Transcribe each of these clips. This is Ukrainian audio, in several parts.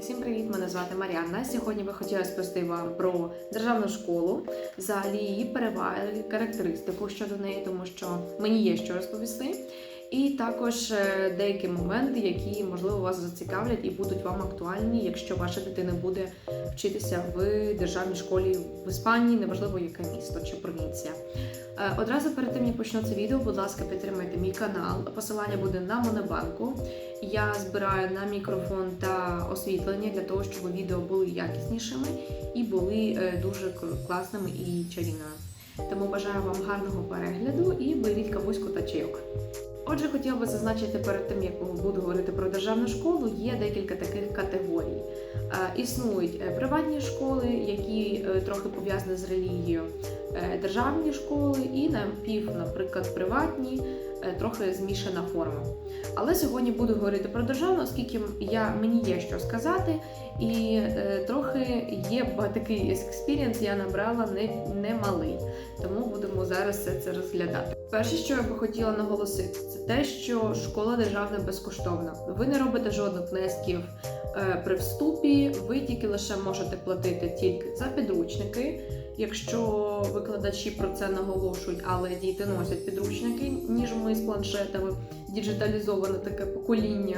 Всім привіт! Мене звати Маріанна. Сьогодні би хотіла розповісти вам про державну школу, взагалі її переваги, характеристику щодо неї, тому що мені є що розповісти. І також е, деякі моменти, які можливо вас зацікавлять і будуть вам актуальні, якщо ваша дитина буде вчитися в державній школі в Іспанії, неважливо яке місто чи провінція. Е, Одразу перед тим як почну це відео, будь ласка, підтримайте мій канал. Посилання буде на Монобанку. Я збираю на мікрофон та освітлення для того, щоб відео були якіснішими і були е, дуже класними і чарівними. Тому бажаю вам гарного перегляду і беріть кавуську та чайок. Отже, хотіла би зазначити перед тим, як буду говорити про державну школу, є декілька таких категорій. Е, Існують е, приватні школи, які е, трохи пов'язані з релігією, державні школи і напів, наприклад, приватні, трохи змішана форма. Але сьогодні буду говорити про державну, оскільки я, мені є що сказати, і трохи є такий експірієнс, я набрала не, не. Тому будемо зараз все це розглядати. Перше, що я би хотіла наголосити, це те, що школа державна безкоштовна. Ви не робите жодних внесків е, при вступі, ви тільки лише можете платити тільки за підручники. Якщо викладачі про це наголошують, але діти носять підручники, ніж ми з планшетами, діджиталізоване таке покоління,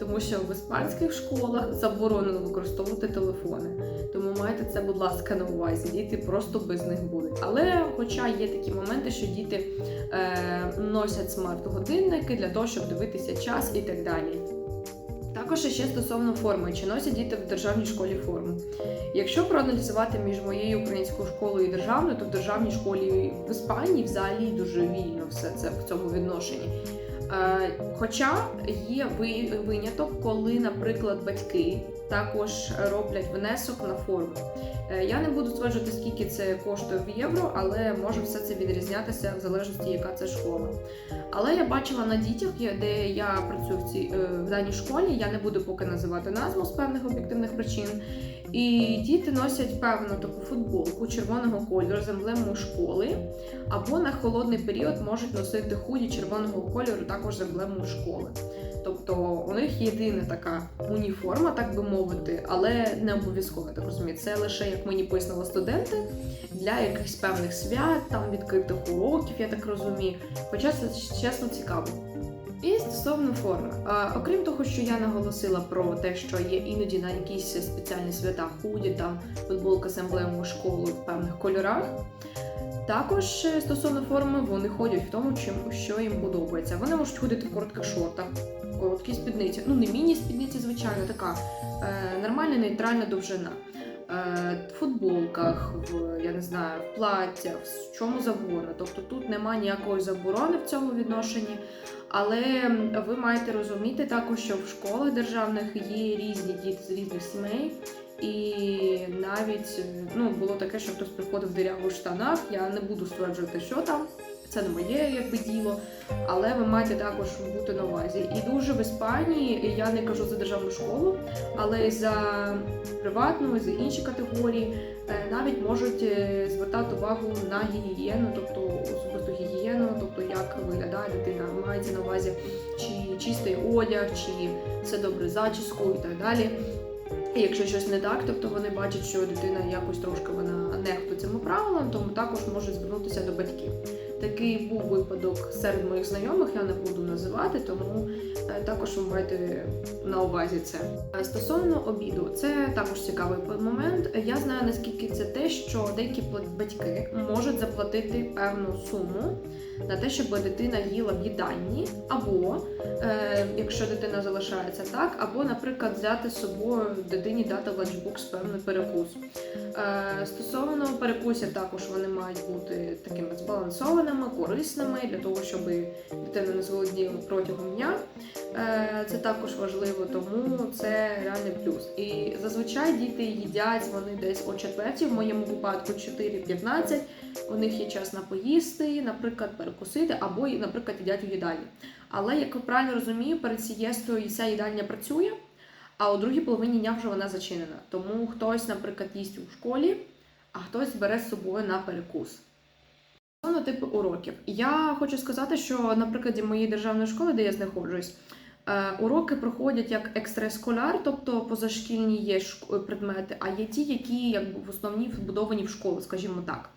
тому що в іспанських школах заборонено використовувати телефони. Тому майте це, будь ласка, на увазі. Діти просто без них будуть. Але, хоча є такі моменти, що діти е, носять смарт-годинники для того, щоб дивитися час і так далі. Також ще стосовно форми, чи носять діти в державній школі форму. Якщо проаналізувати між моєю українською школою і державною, то в державній школі в Іспанії взагалі дуже вільно все це в цьому відношенні. Е, Хоча є виняток, коли, наприклад, батьки також роблять внесок на форму. Е, Я не буду стверджувати, скільки це коштує в євро, але може все це відрізнятися в залежності, яка це школа. Але я бачила на дітях, де я працюю в цій е, в даній школі. Я не буду поки називати назву з певних об'єктивних причин. І діти носять певну таку футболку червоного кольору з емблемою школи, або на холодний період можуть носити худі червоного кольору також з емблемою школи. Тобто у них єдина така уніформа, так би мовити, але не обов'язково так розумію. Це лише, як мені пояснили студенти, для якихось певних свят, там відкритих уроків, я так розумію. Хоча це чесно цікаво. І стосовно форми, окрім того, що я наголосила про те, що є іноді на якісь спеціальні свята худі, там футболка з емблемою школи в певних кольорах. Також е, стосовно форми, вони ходять в тому, чим що їм подобається. Вони можуть ходити в коротких шортах, короткі спідниці. Ну не міні-спідниці, звичайно, така е, нормальна нейтральна довжина. Е, футболках, в я не знаю, в платтях, в чому завгодно. Тобто тут немає ніякої заборони в цьому відношенні. Але ви маєте розуміти також, що в школах державних є різні діти з різних сімей. І навіть ну, було таке, що хтось приходив в дирявих штанах. Я не буду стверджувати, що там. Це не моє якби діло, але ви маєте також бути на увазі. І дуже в Іспанії я не кажу за державну школу, але і за приватну, і за інші категорії е, навіть можуть е, звертати увагу на гігієну, тобто особисту гігієну, тобто як виглядає дитина, мається на увазі, чи чистий одяг, чи все добре з зачіскою і так далі. І якщо щось не так, тобто вони бачать, що дитина якось трошки вона нехтує цими правилами, тому також можуть звернутися до батьків. Такий був випадок серед моїх знайомих, я не буду називати, тому е, також ви маєте на увазі це. Е, Стосовно обіду, це також цікавий момент. Я знаю наскільки це те, що деякі батьки можуть заплатити певну суму на те, щоб дитина їла в їдальні, або е, якщо дитина залишається так, або, наприклад, взяти з собою дитині дати ланчбокс певний перекус. Е, стосовно перекусів, також вони мають бути такими збалансованими, корисними для того, щоб дитина не зголодніла протягом дня. Е, Це також важливо, тому це реальний плюс. І зазвичай діти їдять вони десь о четвертій, в моєму випадку 4.15. У них є час на поїсти, наприклад, перекусити, або, наприклад, їдять у їдальні. Але, як я правильно розумію, перед сієстою ця їдальня працює, а у другій половині дня вже вона зачинена. Тому хтось, наприклад, їсть у школі, а хтось бере з собою на перекус. Стосовно типу уроків. Я хочу сказати, що на прикладі моєї державної школи, де я знаходжусь, Е, Уроки проходять як екстресколяр, тобто позашкільні є предмети, а є ті, які якби в основні вбудовані в школу, скажімо так.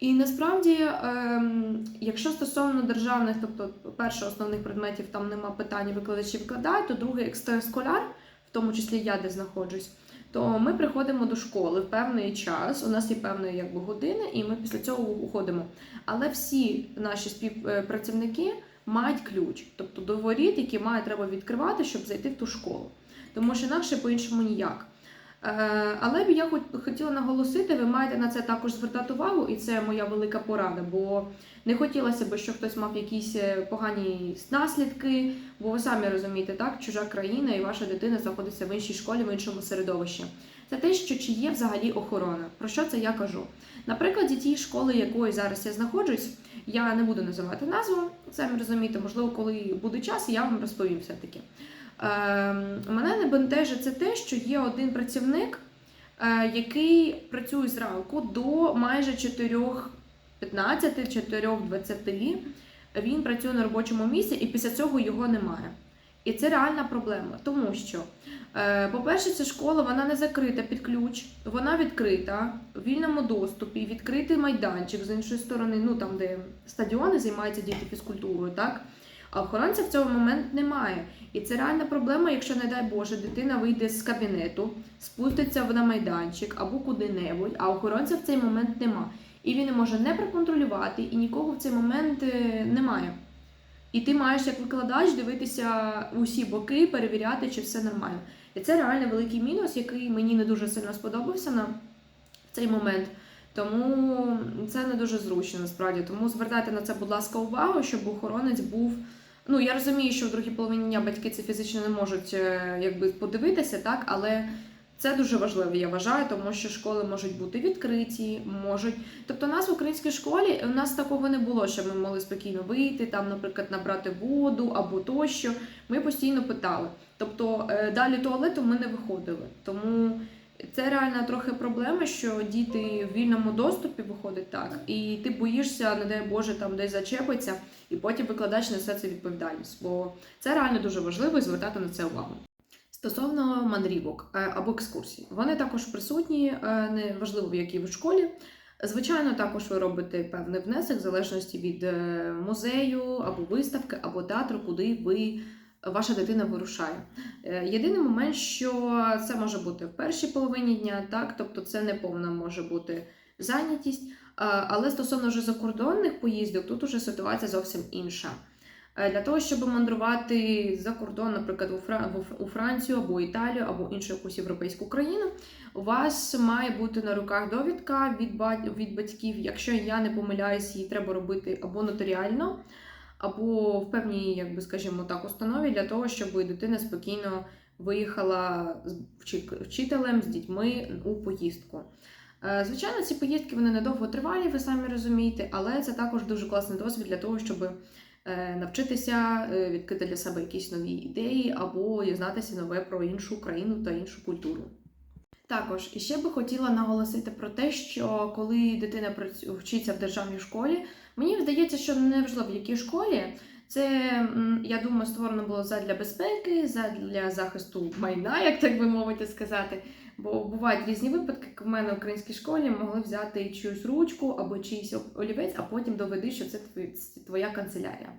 І насправді, ем, якщо стосовно державних, тобто перше основних предметів там нема питань, викладачі викладають, то другий екстресколяр, в тому числі я де знаходжусь, то ми приходимо до школи в певний час. У нас є певна якби година, і ми після цього уходимо. Але всі наші співпрацівники мають ключ, тобто до воріт, які має треба відкривати, щоб зайти в ту школу. Тому що інакше по-іншому ніяк. Е, Але б я хотіла наголосити, ви маєте на це також звертати увагу, і це моя велика порада, бо не хотілося б, щоб хтось мав якісь е, погані наслідки, бо ви самі розумієте, так, чужа країна і ваша дитина знаходиться в іншій школі, в іншому середовищі. Це те, що чи є взагалі охорона. Про що це я кажу? На прикладі тієї школи, якої зараз я знаходжусь, я не буду називати назву, самі розумієте, можливо, коли буде час, я вам розповім все-таки. Ем, мене не бентежить це те, що є один працівник, е, який працює зранку до майже 4.15, 4.20. Він працює на робочому місці, і після цього його немає. І це реальна проблема, тому що, е, по-перше, ця школа вона не закрита під ключ, вона відкрита в вільному доступі, відкритий майданчик з іншої сторони, ну там, де стадіони займаються діти фізкультурою, так? А охоронця в цьому момент немає. І це реальна проблема, якщо, не дай Боже, дитина вийде з кабінету, спуститься на майданчик або куди-небудь, а охоронця в цей момент нема. І він може не проконтролювати, і нікого в цей момент е, немає. І ти маєш як викладач дивитися усі боки, перевіряти, чи все нормально. І це реально великий мінус, який мені не дуже сильно сподобався на цей момент. Тому це не дуже зручно насправді. Тому звертайте на це, будь ласка, увагу, щоб охоронець був. Ну я розумію, що в другій половині дня батьки це фізично не можуть е, якби подивитися, так, але це дуже важливо, я вважаю, тому що школи можуть бути відкриті, можуть. Тобто, у нас в українській школі у нас такого не було, що ми могли спокійно вийти, там, наприклад, набрати воду або тощо. Ми постійно питали. Тобто е, далі туалету ми не виходили. Тому це реально трохи проблема, що діти в вільному доступі виходять так, і ти боїшся, не дай Боже, там десь зачепиться, і потім викладач несе це відповідальність. Бо це реально дуже важливо і звертати на це увагу. Стосовно мандрівок е, або екскурсій, вони також присутні, е, неважливо в якій ви школі. Звичайно, також ви робите певний внесок в залежності від е, музею або виставки, або театру, куди ви ваша дитина вирушає. Е, Єдиний момент, що це може бути в першій половині дня, так, тобто це не повна може бути зайнятість. Але стосовно вже закордонних поїздок, тут уже ситуація зовсім інша. Е, Для того, щоб мандрувати за кордон, наприклад, у, Фра... у Францію або Італію, або іншу якусь європейську країну, у вас має бути на руках довідка від батьків. Якщо я не помиляюсь, її треба робити або нотаріально, або в певній, як би скажімо так, установі для того, щоб дитина спокійно виїхала з вчителем з дітьми у поїздку. Е, Звичайно, ці поїздки вони недовго тривалі, ви самі розумієте, але це також дуже класний досвід для того, щоб е, навчитися е, відкрити для себе якісь нові ідеї або дізнатися нове про іншу країну та іншу культуру. Також і ще би хотіла наголосити про те, що коли дитина вчиться в державній школі, мені здається, що не важливо в якій школі. Це, я думаю, створено було задля безпеки, задля захисту майна, як так би мовити сказати. Бо бувають різні випадки, як в мене в українській школі могли взяти чиюсь ручку або чийсь олівець, а потім доведи, що це твоя канцелярія.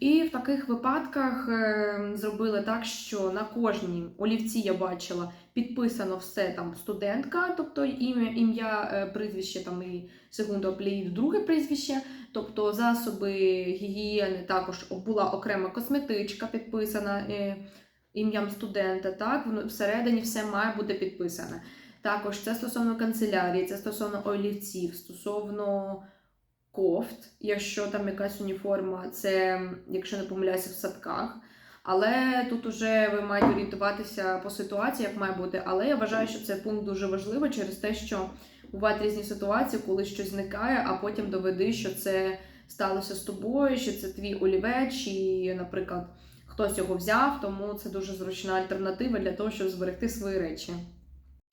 І в таких випадках е, зробили так, що на кожній олівці я бачила підписано все там студентка, тобто ім'я, ім'я е, прізвище там і секунду апліїд, друге прізвище, тобто засоби гігієни також була окрема косметичка підписана е, ім'ям студента. Так, воно всередині все має бути підписане. Також це стосовно канцелярії, це стосовно олівців, стосовно кофт, якщо там якась уніформа, це, якщо не помиляюся, в садках. Але тут уже ви маєте орієнтуватися по ситуації, як має бути. Але я вважаю, що цей пункт дуже важливий через те, що бувають різні ситуації, коли щось зникає, а потім доведи, що це сталося з тобою, що це твій олівець, чи, наприклад, хтось його взяв, тому це дуже зручна альтернатива для того, щоб зберегти свої речі.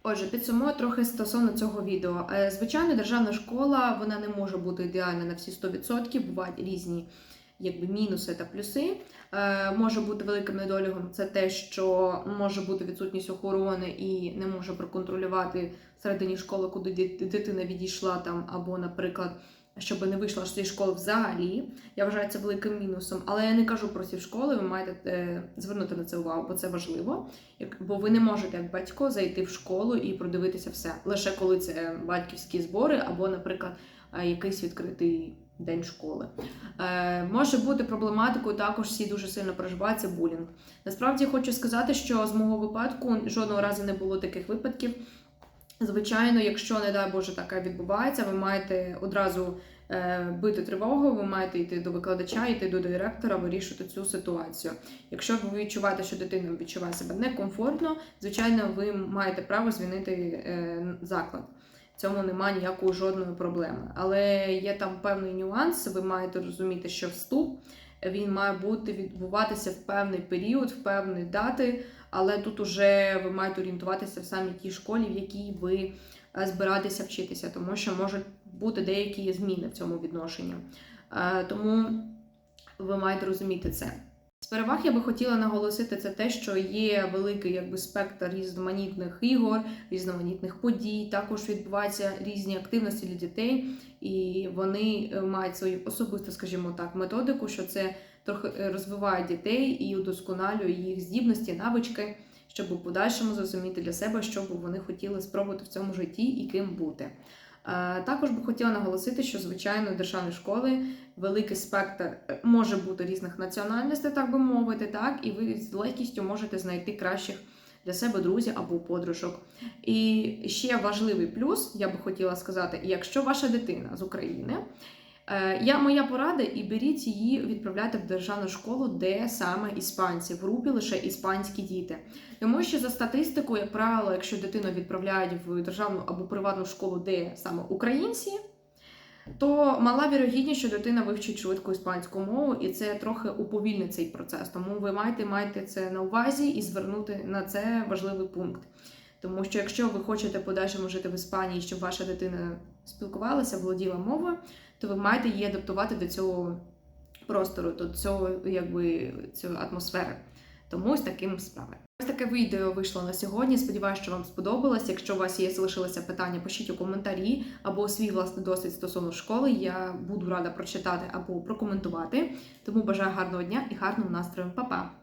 Отже, підсумую трохи стосовно цього відео. Е, Звичайно, державна школа вона не може бути ідеальна на всі 100%, бувають різні якби мінуси та плюси. Е, може бути великим недоліком це те, що може бути відсутність охорони і не може проконтролювати всередині школи, куди дитина відійшла там, або, наприклад, щоб не вийшла з цієї школи взагалі. Я вважаю це великим мінусом. Але я не кажу про ці школи, ви маєте е, звернути на це увагу, бо це важливо. Бо ви не можете, як батько, зайти в школу і продивитися все. Лише коли це батьківські збори, або, наприклад, е, якийсь відкритий день школи. Е, може бути проблематикою, також всі дуже сильно переживають це булінг. Насправді хочу сказати, що з мого випадку жодного разу не було таких випадків. Звичайно, якщо, не дай Боже, таке відбувається, ви маєте одразу е, бити тривогу, ви маєте йти до викладача, йти до директора, вирішувати цю ситуацію. Якщо ви відчуваєте, що дитина відчуває себе некомфортно, звичайно, ви маєте право звільнити е, заклад. В цьому немає ніякої жодної проблеми. Але є там певний нюанс. Ви маєте розуміти, що вступ він має бути відбуватися в певний період, в певні дати. Але тут уже ви маєте орієнтуватися в самій тій школі, в якій ви е, збираєтеся вчитися, тому що можуть бути деякі зміни в цьому відношенні. Е, Тому ви маєте розуміти це. З переваг я би хотіла наголосити це те, що є великий якби спектр різноманітних ігор, різноманітних подій. Також відбуваються різні активності для дітей, і вони е, мають свою особисту, скажімо так, методику, що це трохи е, розвиває дітей і удосконалює їх здібності, навички, щоб у подальшому зрозуміти для себе, що б вони хотіли спробувати в цьому житті і ким бути. Е, Також би хотіла наголосити, що звичайно державні школи великий спектр е, може бути різних національностей, так би мовити, так, і ви з легкістю можете знайти кращих для себе друзів або подружок. І ще важливий плюс, я би хотіла сказати, якщо ваша дитина з України. Е, Я моя порада, і беріть її, відправляйте в державну школу, де саме іспанці, в групі лише іспанські діти. Тому що за статистикою, як правило, якщо дитину відправляють в державну або приватну школу, де саме українці, то мала вірогідність, що дитина вивчить швидко іспанську мову, і це трохи уповільнить цей процес. Тому ви маєте маєте це на увазі і звернути на це важливий пункт. Тому що якщо ви хочете подальшому жити в Іспанії, щоб ваша дитина спілкувалася, володіла мовою, то ви маєте її адаптувати до цього простору, до цього якби цієї атмосфери. Тому ось таким справи. Ось таке відео вийшло на сьогодні. Сподіваюся, що вам сподобалось. Якщо у вас є залишилися питання, пишіть у коментарі або свій власний досвід стосовно школи. Я буду рада прочитати або прокоментувати. Тому бажаю гарного дня і гарного настрою. Па-па!